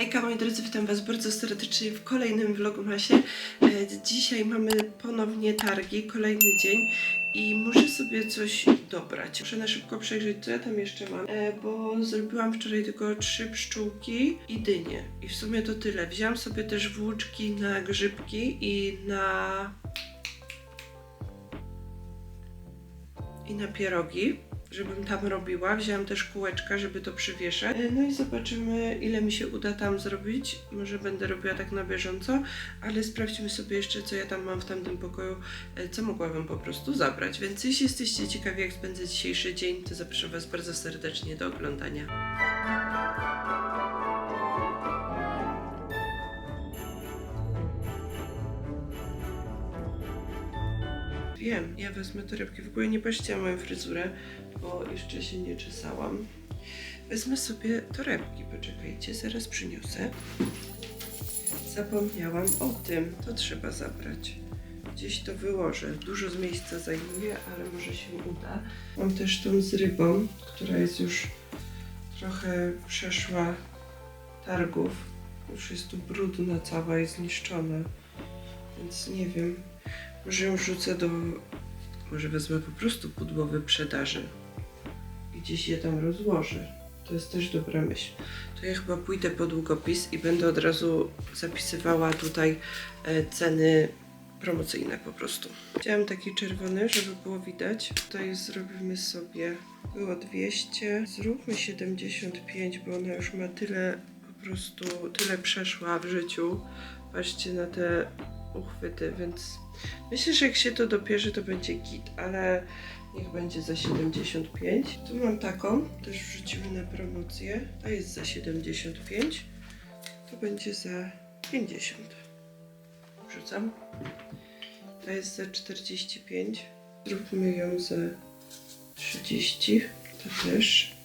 Hejka moi drodzy, witam was bardzo serdecznie w kolejnym vlogmasie. E, Dzisiaj mamy ponownie targi, kolejny dzień i muszę sobie coś dobrać. Muszę na szybko przejrzeć, co ja tam jeszcze mam, e, bo zrobiłam wczoraj tylko trzy pszczółki i dynie. I w sumie to tyle. Wzięłam sobie też włóczki na grzybki i na... i na pierogi żebym tam robiła. Wzięłam też kółeczka, żeby to przywieszać. E, No i zobaczymy, ile mi się uda tam zrobić. Może będę robiła tak na bieżąco, ale sprawdźmy sobie jeszcze, co ja tam mam w tamtym pokoju, e, co mogłabym po prostu zabrać. Więc jeśli jesteście ciekawi, jak spędzę dzisiejszy dzień, to zapraszam Was bardzo serdecznie do oglądania. Wiem, ja wezmę torebki. W ogóle nie patrzcie na moją fryzurę, bo jeszcze się nie czesałam. Wezmę sobie torebki, poczekajcie, zaraz przyniosę. Zapomniałam o tym, to trzeba zabrać. Gdzieś to wyłożę. Dużo z miejsca zajmuje, ale może się uda. Mam też tą z rybą, która jest już trochę przeszła targów. Już jest tu brudna cała i zniszczona. Więc nie wiem. Może ją wrzucę do. Może wezmę po prostu pudło wyprzedaży gdzieś je tam rozłożę. To jest też dobra myśl. To ja chyba pójdę po długopis i będę od razu zapisywała tutaj e, ceny promocyjne po prostu. Chciałam taki czerwony, żeby było widać. Tutaj zrobimy sobie, było 200, zróbmy 75, bo ona już ma tyle, po prostu tyle przeszła w życiu. Patrzcie na te uchwyty, więc myślę, że jak się to dopierzy, to będzie git, ale niech będzie za 75. Tu mam taką, też wrzucimy na promocję. Ta jest za 75. To będzie za 50. Wrzucam. Ta jest za 45. Zróbmy ją za 30. Ta też.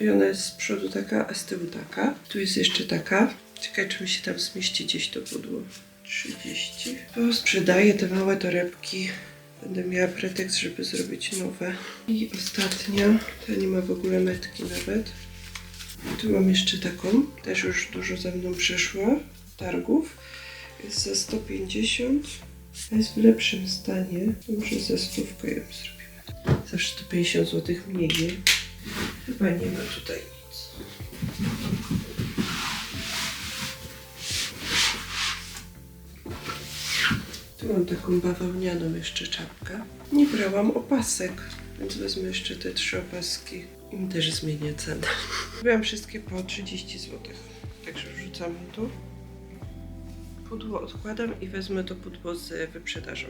I ona jest z przodu taka, a z tyłu taka. Tu jest jeszcze taka. Ciekawe, czy mi się tam zmieści gdzieś to pudło. 30. To sprzedaję te małe torebki. Będę miała pretekst, żeby zrobić nowe. I ostatnia. Ta nie ma w ogóle metki nawet. Tu mam jeszcze taką. Też już dużo ze mną przeszła. Targów. Jest za 150. A jest w lepszym stanie. Może za stówkę ją zrobimy. Zawsze to 50 zł mniej, nie? Chyba nie ma tutaj nic. Mam taką bawełnianą jeszcze czapkę. Nie brałam opasek, więc wezmę jeszcze te trzy opaski. Im też zmienię cenę. Byłam wszystkie po 30 zł. Także wrzucam je tu. Pudło odkładam i wezmę to pudło z wyprzedażą.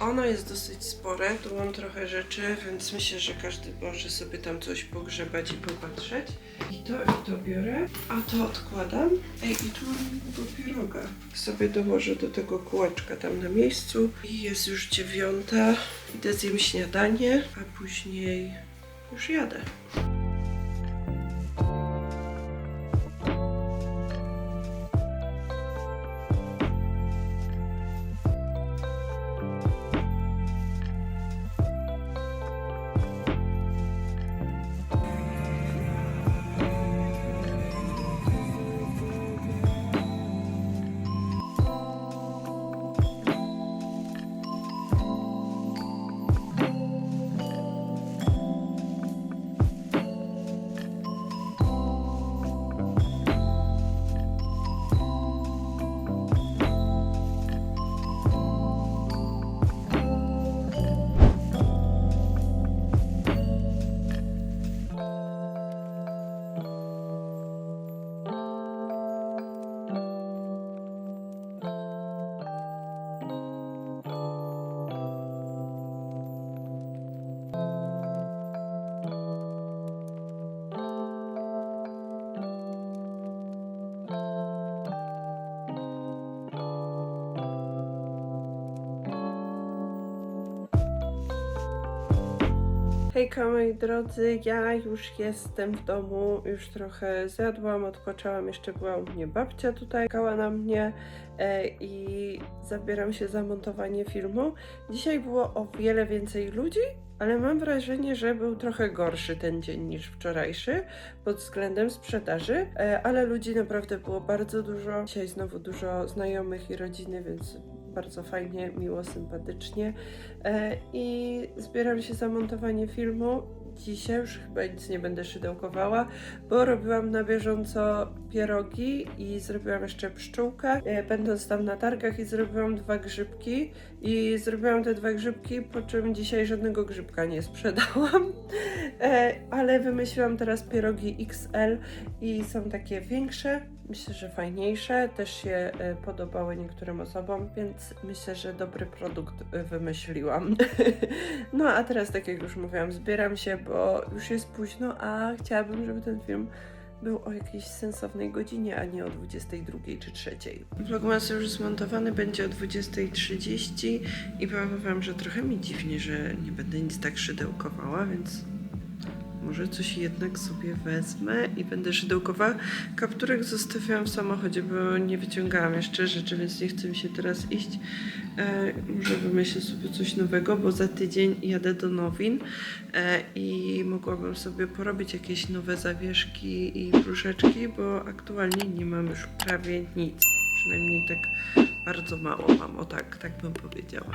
Ono jest dosyć spore, tu mam trochę rzeczy, więc myślę, że każdy może sobie tam coś pogrzebać i popatrzeć. I to, i to biorę, a to odkładam. Ej, i tu mam pieroga. Sobie dołożę do tego kółeczka tam na miejscu. I jest już dziewiąta. Idę zjem śniadanie, a później już jadę. Hejka moi drodzy, ja już jestem w domu, już trochę zjadłam, odpoczęłam, jeszcze była u mnie babcia tutaj, czekała na mnie e, i zabieram się za montowanie filmu. Dzisiaj było o wiele więcej ludzi ale mam wrażenie, że był trochę gorszy ten dzień niż wczorajszy pod względem sprzedaży, e, ale ludzi naprawdę było bardzo dużo. Dzisiaj znowu dużo znajomych i rodziny, więc bardzo fajnie, miło, sympatycznie. E, I zbieram się za montowanie filmu. Dzisiaj już chyba nic nie będę szydełkowała, bo robiłam na bieżąco pierogi i zrobiłam jeszcze pszczółkę, e, będąc tam na targach i zrobiłam dwa grzybki i zrobiłam te dwa grzybki, po czym dzisiaj żadnego grzybka nie sprzedałam, e, ale wymyśliłam teraz pierogi XL i są takie większe, myślę, że fajniejsze, też się e, podobały niektórym osobom, więc myślę, że dobry produkt e, wymyśliłam. no a teraz, tak jak już mówiłam, zbieram się, bo już jest późno, a chciałabym, żeby ten film był o jakiejś sensownej godzinie, a nie o 22 czy 3. Vlogmas już zmontowany będzie o 20.30 i powiem wam, że trochę mi dziwnie, że nie będę nic tak szydełkowała, więc może coś jednak sobie wezmę i będę szydełkowała. Kapturek zostawiłam w samochodzie, bo nie wyciągałam jeszcze rzeczy, więc nie chce mi się teraz iść. E, może wymyślę sobie coś nowego, bo za tydzień jadę do Nowin e, i mogłabym sobie porobić jakieś nowe zawieszki i brzuszeczki, bo aktualnie nie mam już prawie nic. Przynajmniej tak bardzo mało mam, o tak, tak bym powiedziała.